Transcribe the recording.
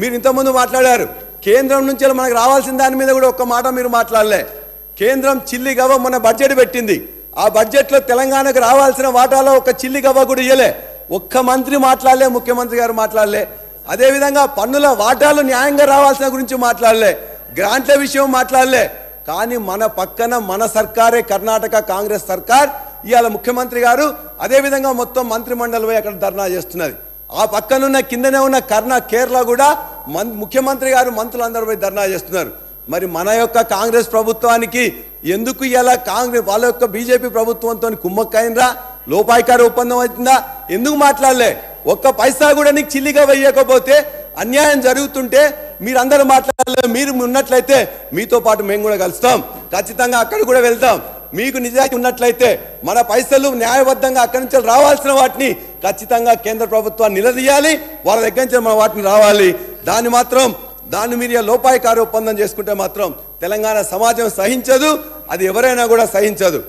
మీరు ఇంతకుముందు మాట్లాడారు. కేంద్రం నుంచి మనకు రావాల్సిన దాని మీద కూడా ఒక్క మాట మీరు మాట్లాడలే. కేంద్రం చిల్లి గవ్వ మన బడ్జెట్ పెట్టింది. ఆ బడ్జెట్లో తెలంగాణకు రావాల్సిన వాటాలో ఒక చిల్లి గవ్వ కూడా ఇయ్యలే. ఒక్క మంత్రి మాట్లాడలే ముఖ్యమంత్రి గారు మాట్లాడలే. అదేవిధంగా పన్నుల వాటాలు న్యాయంగా రావాల్సిన గురించి మాట్లాడలే. గ్రాంట్ల విషయం మాట్లాడలే. కానీ మన పక్కన మన సర్కారే కర్ణాటక కాంగ్రెస్ సర్కార్ ఇవాళ ముఖ్యమంత్రి గారు అదేవిధంగా మొత్తం మంత్రిమండలి పోయి అక్కడ ధర్నా చేస్తున్నది. ఆ పక్కనున్న కిందనే ఉన్న కర్ణ కేరళ కూడా మన్ ముఖ్యమంత్రి గారు మంత్రులందరూ పోయి ధర్నా చేస్తున్నారు. మరి మన యొక్క కాంగ్రెస్ ప్రభుత్వానికి ఎందుకు ఇలా కాంగ్రెస్ వాళ్ళ యొక్క బీజేపీ ప్రభుత్వంతో కుమ్మక్కైందా లోపాయికార ఒప్పందం అవుతుందా? ఎందుకు మాట్లాడలే? ఒక్క పైసా కూడా నీకు చిల్లిగా వేయకపోతే అన్యాయం జరుగుతుంటే మీరందరూ మాట్లాడలే. మీరు ఉన్నట్లయితే మీతో పాటు మేము కూడా కలుస్తాం. ఖచ్చితంగా అక్కడ కూడా వెళ్తాం. మీకు నిజాయితీ ఉన్నట్లయితే మన పైసలు న్యాయబద్ధంగా అక్కడి నుంచి రావాల్సిన వాటిని ఖచ్చితంగా కేంద్ర ప్రభుత్వాన్ని నిలదీయాలి. వాళ్ళ దగ్గర నుంచి మన వాటిని రావాలి. దాన్ని మాత్రం దాన్ని మీరు లోపాయకారి ఒప్పందం చేసుకుంటే మాత్రం తెలంగాణ సమాజం సహించదు. అది ఎవరైనా కూడా సహించదు.